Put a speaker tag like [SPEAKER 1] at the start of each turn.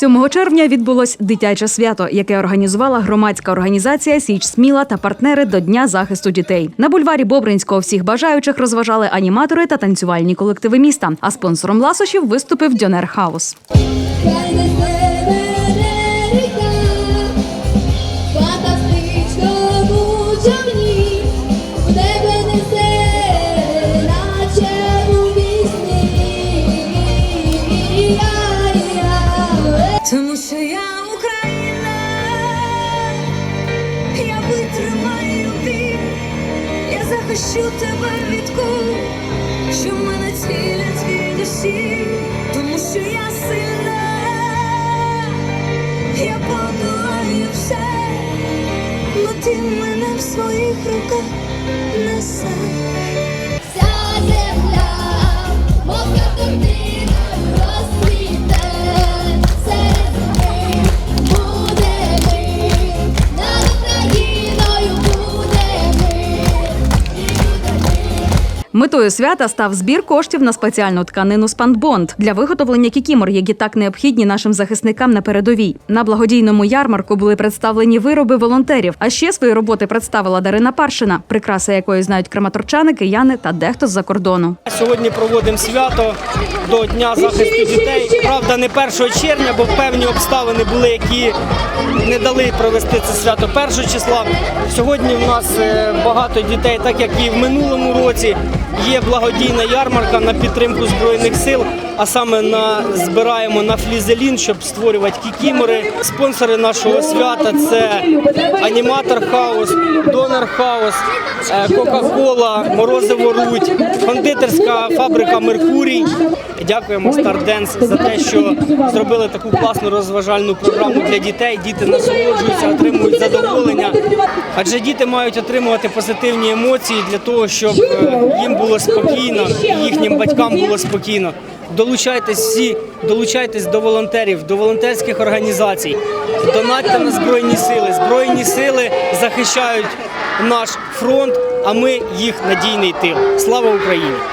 [SPEAKER 1] 7 червня відбулось дитяче свято, яке організувала громадська організація Січ Сміла та партнери до Дня захисту дітей. На бульварі Бобринського всіх бажаючих розважали аніматори та танцювальні колективи міста. А спонсором ласощів виступив Дьонер Хаус.
[SPEAKER 2] Хай
[SPEAKER 3] захищу тебе від кул, що мене цілять від душі, тому що я сильна, я подолаю все, но ти мене в своїх руках несеш.
[SPEAKER 1] Метою свята став збір коштів на спеціальну тканину спандбонд для виготовлення кікімор, які так необхідні нашим захисникам на передовій. На благодійному ярмарку були представлені вироби волонтерів. А ще свої роботи представила Дарина Паршина, прикраса якої знають краматорчани, кияни та дехто з-за кордону.
[SPEAKER 4] Сьогодні проводимо свято до Дня захисту дітей. Правда, не 1 червня, бо певні обставини були, які не дали провести це свято 1 числа. Сьогодні в нас е, багато дітей, так як і в минулому році. Є благодійна ярмарка на підтримку збройних сил, а саме на збираємо на флізелін, щоб створювати кікімори. Спонсори нашого свята це аніматор хаус, донор хаус, е, Кока-Кола, Морозиво Рудь, кондитерська фабрика Меркурій. Дякуємо Старденс за те, що зробили таку класну розважальну програму для дітей. Діти насолоджуються, отримують задоволення. Адже діти мають отримувати позитивні емоції для того, щоб е, їм було спокійно і їхнім батькам було спокійно. Долучайтесь всі, долучайтесь до волонтерів, до волонтерських організацій, донатьте на збройні сили. Збройні сили захищають наш фронт, а ми їх надійний тил. Слава Україні!